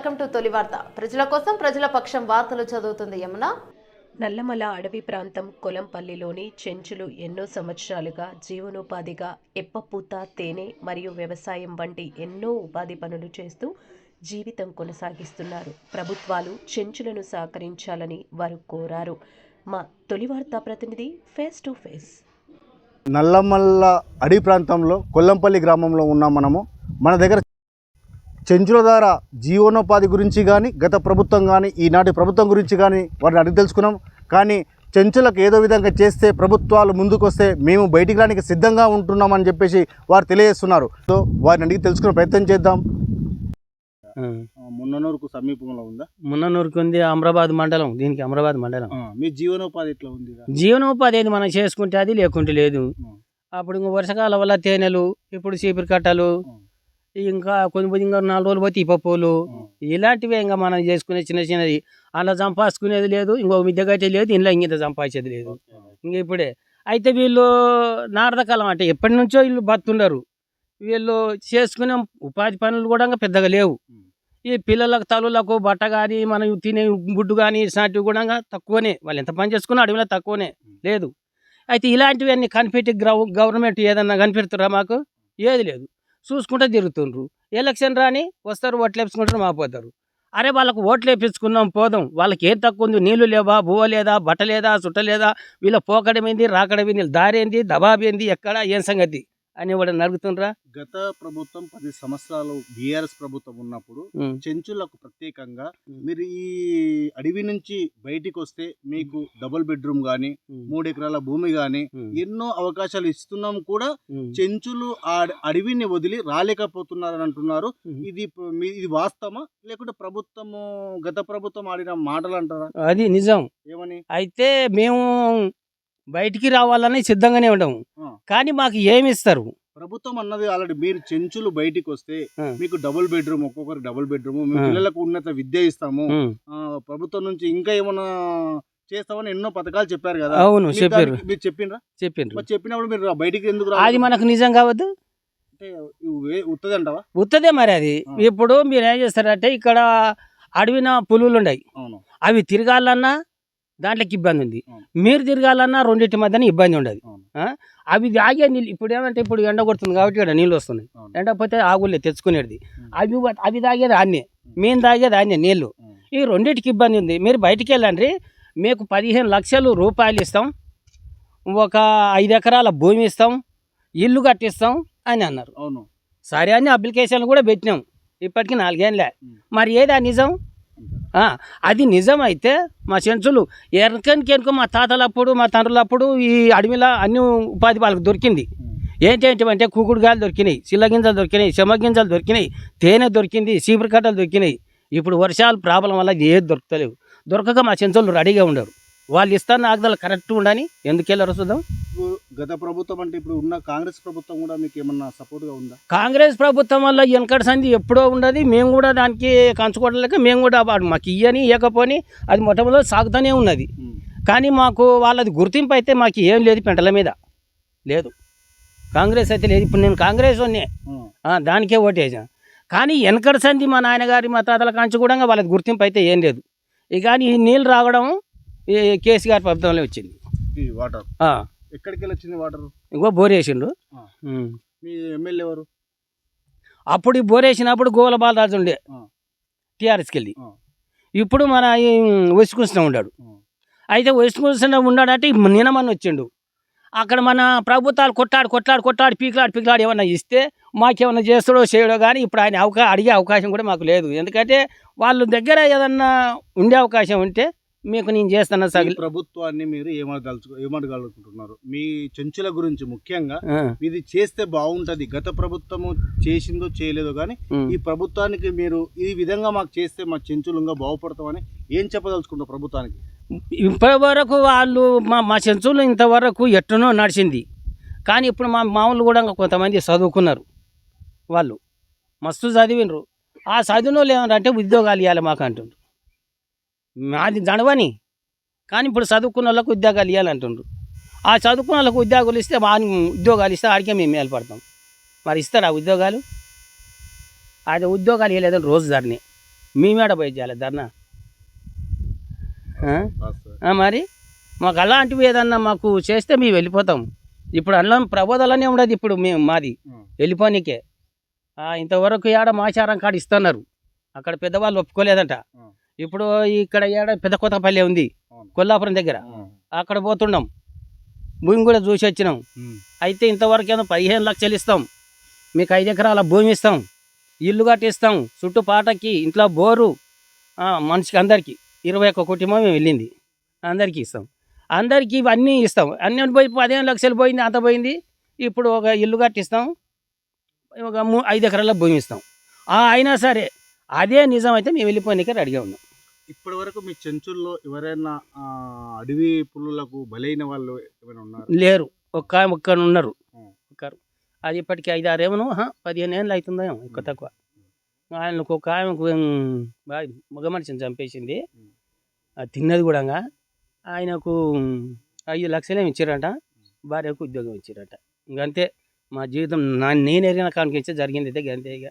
Welcome to తొలి వార్త. ప్రజల కోసం ప్రజల పక్షం వార్తలు చదువుతుంది యమున. నల్లమల అడవి ప్రాంతం కొలంపల్లిలోని చెంచులు ఎన్నో సంవత్సరాలుగా జీవనోపాధిగా ఎప్పపూత తేనె మరియు వ్యవసాయం వంటి ఎన్నో ఉపాధి పనులు చేస్తూ జీవితం కొనసాగిస్తున్నారు. ప్రభుత్వాలు చెంచులను సహకరించాలని వారు కోరారు. మా తొలి వార్తా ప్రతినిధి ఫేస్ టు ఫేస్ నల్లమల్ల అడవి ప్రాంతంలో కొల్లంపల్లి గ్రామంలో ఉన్నాం మనము. మన దగ్గర చెంచుల ద్వారా జీవనోపాధి గురించి కానీ గత ప్రభుత్వం కానీ ఈనాటి ప్రభుత్వం గురించి కానీ వారిని అడిగి తెలుసుకున్నాం. కానీ చెంచులకు ఏదో విధంగా చేస్తే ప్రభుత్వాలు ముందుకు వస్తే మేము బయటికి రానికి సిద్ధంగా ఉంటున్నామని చెప్పేసి వారు తెలియజేస్తున్నారు. సో వారిని అడిగి తెలుసుకునే ప్రయత్నం చేద్దాం. మున్ననూరుకు సమీపంలో ఉందా? మున్ననూరుకి ఉంది అమరాబాద్ మండలం. దీనికి అమరాబాద్ మండలం. మీ జీవనోపాధి ఎట్లా ఉంది? జీవనోపాధి ఏది మనం చేసుకుంటే అది లేకుంటే లేదు. అప్పుడు ఇంక వర్షకాలం వల్ల తేనెలు ఇప్పుడు చీపురు కట్టలు ఇంకా కొన్ని ఇంకా నాలుగు రోజులు పోతే ఈ పప్పులు. ఇలాంటివే ఇంకా మనం చేసుకునే చిన్న చిన్నది. అలా సంపాదించుకునేది లేదు ఇంకో మిద్దె కట్టేది లేదు ఇంట్లో ఇంత సంపాదించేది లేదు. ఇంక ఇప్పుడే. అయితే వీళ్ళు నారదకాలం అంటే ఎప్పటి నుంచో వీళ్ళు బతుండరు వీళ్ళు చేసుకునే ఉపాధి పనులు కూడా ఇంకా పెద్దగా లేవు. ఈ పిల్లలకు తల్లులకు బట్ట కానీ మనం తినే గుడ్డు కానీ ఇట్లాంటివి కూడా తక్కువనే. వాళ్ళు ఎంత పని చేసుకున్నా అడవిలో తక్కువనే. లేదు. అయితే ఇలాంటివి అన్ని కనిపెట్టి గ్రౌ గవర్నమెంట్ ఏదన్నా కనిపెడుతురా మాకు? ఏది లేదు. చూసుకుంటూ తిరుగుతుండ్రు. ఎలక్షన్ రాని వస్తారు ఓట్లు వేపించుకుంటారు మాపోతారు అరే వాళ్ళకు ఓట్లు వేపించుకున్నాం పోదాం. వాళ్ళకి ఏం తక్కువ ఉంది? నీళ్ళు లేవా? భూవ లేదా? బట్ట లేదా? చుట్ట లేదా? వీళ్ళ పోకడమేంది? రాకడమేంది? దారేంది దబాబేంది ఎక్కడ? ఏం సంగతి? అని వాడు నరుగుతుండ్రా? గత ప్రభుత్వం పది సంవత్సరాలు బీఆర్ఎస్ ప్రభుత్వం ఉన్నప్పుడు చెంచులకు ప్రత్యేకంగా మీరు ఈ అడవి నుంచి బయటికి వస్తే మీకు డబుల్ బెడ్రూమ్ గానీ మూడు ఎకరాల భూమి గానీ ఎన్నో అవకాశాలు ఇస్తున్నాం కూడా చెంచులు ఆ అడవిని వదిలి రాలేకపోతున్నారని అంటున్నారు. ఇది ఇది వాస్తవమా? లేకుంటే ప్రభుత్వము గత ప్రభుత్వం ఆడిన మాటలు అంటారా? అది నిజం. ఏమని? అయితే మేము బయటికి రావాలని సిద్ధంగానే ఉండము. కానీ మాకు ఏమి ఇస్తారు ప్రభుత్వం అన్నది ఆల్రెడీ మీరు చెంచులు బయటికి వస్తే. మీకు డబుల్ బెడ్రూమ్ ఒక్కొక్కరు డబుల్ బెడ్రూమ్ మీ. పిల్లలకు ఉన్నత విద్య ఇస్తాము. ప్రభుత్వం నుంచి ఇంకా ఏమైనా చేస్తామని ఎన్నో పథకాలు చెప్పారు కదా. అవును చెప్పారు. మీరు చెప్పిండ్రా? చెప్పిండ్రు. చెప్పినప్పుడు మీరు బయటికి ఎందుకు అది? మనకు నిజం కావద్దు. ఉత్తది అంటావా? ఉత్తదే మరి అది. ఇప్పుడు మీరు ఏం చేస్తారంటే ఇక్కడ అడవిన పులులు ఉన్నాయి అవును. అవి తిరగాలన్నా దాంట్లోకి ఇబ్బంది ఉంది. మీరు తిరగాలన్నా రెండింటి మధ్యన ఇబ్బంది ఉండదు? అవి ఆగే నీళ్ళు ఇప్పుడు ఏమంటే ఇప్పుడు ఎండ కొడుతుంది కాబట్టి ఇక్కడ నీళ్ళు వస్తున్నాయి. అవును. ఎండ పోతే ఆగులే తెచ్చుకునేది. అవి అవి తాగేది ఆన్నే మేము తాగేది ఆన్నే నీళ్ళు. ఈ రెండింటికి ఇబ్బంది ఉంది. మీరు బయటికి వెళ్ళండి. మీకు పదిహేను లక్షలు రూపాయలు ఇస్తాం. ఒక ఐదు ఎకరాల భూమి ఇస్తాం. ఇల్లు కట్టిస్తాం అని అన్నారు. అవును. సరే అని అప్లికేషన్లు కూడా పెట్టినాం. ఇప్పటికి నాలుగేళ్ళే. మరి ఏది ఆ నిజం? అది నిజం అయితే మా చెంచులు ఎనకనికి ఎనుక మా తాతలప్పుడు మా తండ్రులప్పుడు ఈ అడవిలో అన్ని ఉపాధి వాళ్ళకి దొరికింది. ఉం. ఏంటంటే కుకుడుగాయలు దొరికినాయి చిల్లగింజలు దొరికినాయి చెమగింజలు దొరికినాయి తేనె దొరికింది చీపురు కట్టలు దొరికినాయి. ఇప్పుడు వర్షాలు ప్రాబ్లం వల్ల ఏది దొరకలేవు. దొరకక మా చెంచులు రెడీగా ఉండరు. వాళ్ళు ఇస్తాను ఆగ్దాలు కరెక్ట్ ఉండని ఎందుకు వెళ్ళారు చూద్దాం. గత ప్రభుత్వం అంటే ఇప్పుడు ఉన్న కాంగ్రెస్ ప్రభుత్వం కూడా మీకు ఏమన్నా సపోర్ట్గా ఉందా? కాంగ్రెస్ ప్రభుత్వం వల్ల వెనకటి సంధి ఎప్పుడో ఉండదు. మేము కూడా దానికి కంచుకోవట్లేక మేము కూడా మాకు ఇయ్యని ఇవ్వకపోని అది మొట్టమొదటి సాగుతూనే ఉన్నది. కానీ మాకు వాళ్ళది గుర్తింపు అయితే మాకు ఏం లేదు పెంటల మీద. లేదు. కాంగ్రెస్ అయితే లేదు. ఇప్పుడు నేను కాంగ్రెస్ వాడినే. ఉం. ఆ దానికే ఓటేసాను కానీ వెనకటి సంధి మా నాన్నగారి మా తాతల కాంచి కూడా వాళ్ళకి గుర్తింపు అయితే ఏం లేదు. ఇక కానీ ఈ నీళ్ళు రావడం ఈ కేసీఆర్ ప్రభుత్వంలో వచ్చింది. వాటర్. ఎక్కడికి వెళ్ళి వచ్చింది వాటర్? ఇంకో బోర్ వేసిండు. మీ ఎమ్మెల్యే ఎవరు? అప్పుడు ఈ బోర్ వేసినప్పుడు గోల బాలరాజు ఉండే. టీఆర్ఎస్కి వెళ్ళి. ఇప్పుడు మన వసుకృష్ణ ఉన్నాడు. అయితే వసుకృష్ణ ఉన్నాడంటే నినమని వచ్చిండు. అక్కడ మన ప్రభుత్వాలు కొట్లాడు కొట్లాడు కొట్లాడు పీకిలాడు పీకిలాడు ఏమన్నా ఇస్తే మాకేమన్నా చేస్తాడో చేయడో కానీ ఇప్పుడు ఆయన అవకా అడిగే అవకాశం కూడా మాకు లేదు. ఎందుకంటే వాళ్ళ దగ్గర ఏదన్నా ఉండే అవకాశం ఉంటే మీకు నేను చేస్తాను సగిలి ప్రభుత్వాన్ని మీరు ఏమడదలుచు ఏమడగలుగుతున్నారు మీ చెంచుల గురించి ముఖ్యంగా ఇది చేస్తే బాగుంటది. గత ప్రభుత్వము చేసిందో చేయలేదో కానీ. ఈ ప్రభుత్వానికి మీరు ఈ విధంగా మాకు చేస్తే మా చెంచులుగా బాగుపడతామని ఏం చెప్పదలుచుకుంటారు ప్రభుత్వానికి? ఇప్పటి వరకు వాళ్ళు మా మా చెంచులు ఇంతవరకు ఎట్టునో నడిచింది. కానీ ఇప్పుడు మా మామూలు కూడా ఇంకా కొంతమంది చదువుకున్నారు వాళ్ళు. మస్తు చదివినరు ఆ చదివిన వాళ్ళు ఏమంటే ఉద్యోగాలు ఇవ్వాలి మాకు అంటుండ్రు మాది జడవని కానీ ఇప్పుడు చదువుకున్న వాళ్ళకు ఉద్యోగాలు ఇవ్వాలంటుండ్రు ఆ చదువుకున్న వాళ్ళకు ఉద్యోగాలు ఇస్తే మా ఉద్యోగాలు ఇస్తే ఆడికే మేము మేలుపడతాం. మరి ఇస్తారా ఉద్యోగాలు? అది ఉద్యోగాలు ఇవ్వలేదని రోజు ధరని. మేమేడ పోయి చేయాలి ధర్నా? మరి? మాకు అలాంటివి ఏదన్నా మాకు చేస్తే మేము వెళ్ళిపోతాం. ఇప్పుడు అందులో ప్రబోధాలనే ఉండదు ఇప్పుడు మేము మాది. వెళ్ళిపోనీకే. ఇంతవరకు ఏడ మాచారం కాడ ఇస్తున్నారు. అక్కడ పెద్దవాళ్ళు ఒప్పుకోలేదంట. ఇప్పుడు ఇక్కడ ఏడ పెద్ద కొత్తపల్లి ఉంది. కొల్లాపురం దగ్గర. అక్కడ పోతున్నాం భూమి కూడా చూసి వచ్చినాం. అయితే ఇంతవరకు ఏమో పదిహేను లక్షలు ఇస్తాం. మీకు ఐదు ఎకరాల భూమి ఇస్తాం. ఇల్లు కట్టిస్తాం. చుట్టూ పాటకి ఇంట్లో బోరు మనిషికి అందరికీ. ఇరవై ఒక్క కుటుంబం మేము వెళ్ళింది. అందరికీ ఇస్తాం. అందరికీ ఇవన్నీ ఇస్తాం. అన్నీ పోయి పదిహేను లక్షలు పోయింది అంత పోయింది. ఇప్పుడు ఒక ఇల్లు కట్టిస్తాం. ఒక ఐదు ఎకరాల భూమి ఇస్తాం. అయినా సరే అదే నిజం అయితే మేము వెళ్ళిపోయినాక రెడీగా ఉన్నాం. ఇప్పటి వరకు మీ చెంచుల్లో ఎవరైనా అడవి పులులకు బలైన వాళ్ళు ఏమైనా ఉన్నారు? లేరు. ఒక్క ఒక్కరు ఉన్నారు. ఒక్కరు. అది ఇప్పటికి ఐదు ఆరు ఏమో పదిహేను ఏళ్ళు అవుతుందో ఏమో ఎక్కువ తక్కువ. ఆయనకు ఒక ఆమెకు మగ మనిషిని చంపేసింది. అది తిన్నది కూడా ఆయనకు ఐదు లక్షలు ఏమి ఇచ్చారట. భార్యకు ఉద్యోగం ఇచ్చారట. ఇంకంతే. మా జీవితం నా నేను ఎరిగిన కానుక జరిగింది అయితే అంతే ఇక.